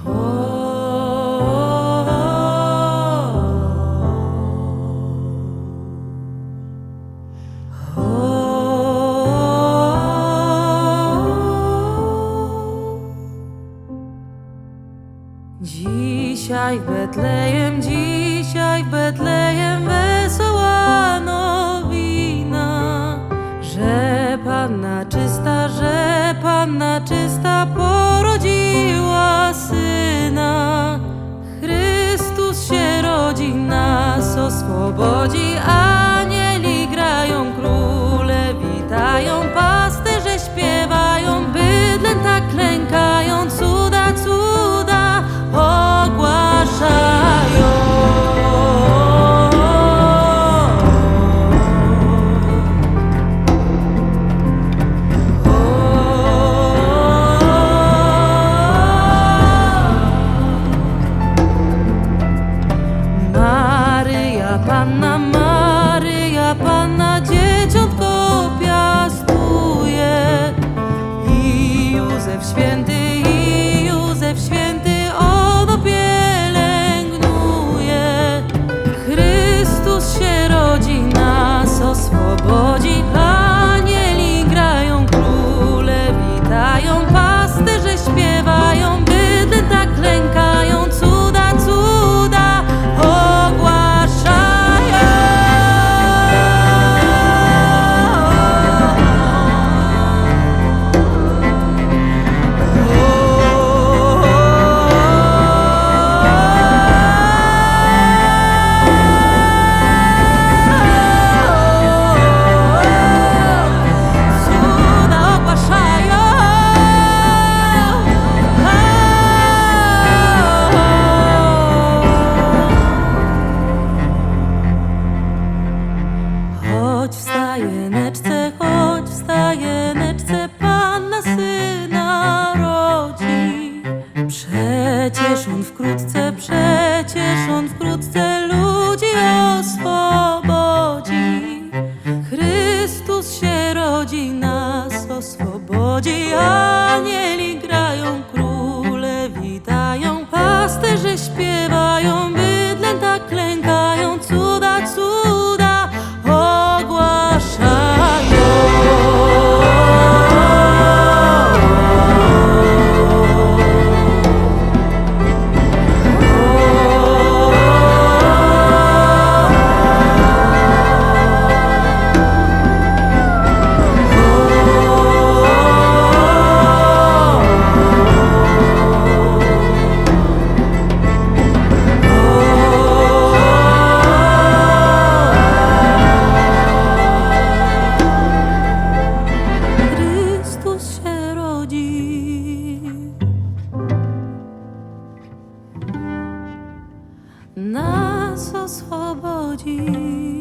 Dzisiaj Betlejem, dzisiaj Betlejem. dla Pana dzieciątko piastuje. I Józef Święty, i Józef Święty ono pielęgnuje. Chrystus się rodzi, nas oswobodzi, nas o swobodzi.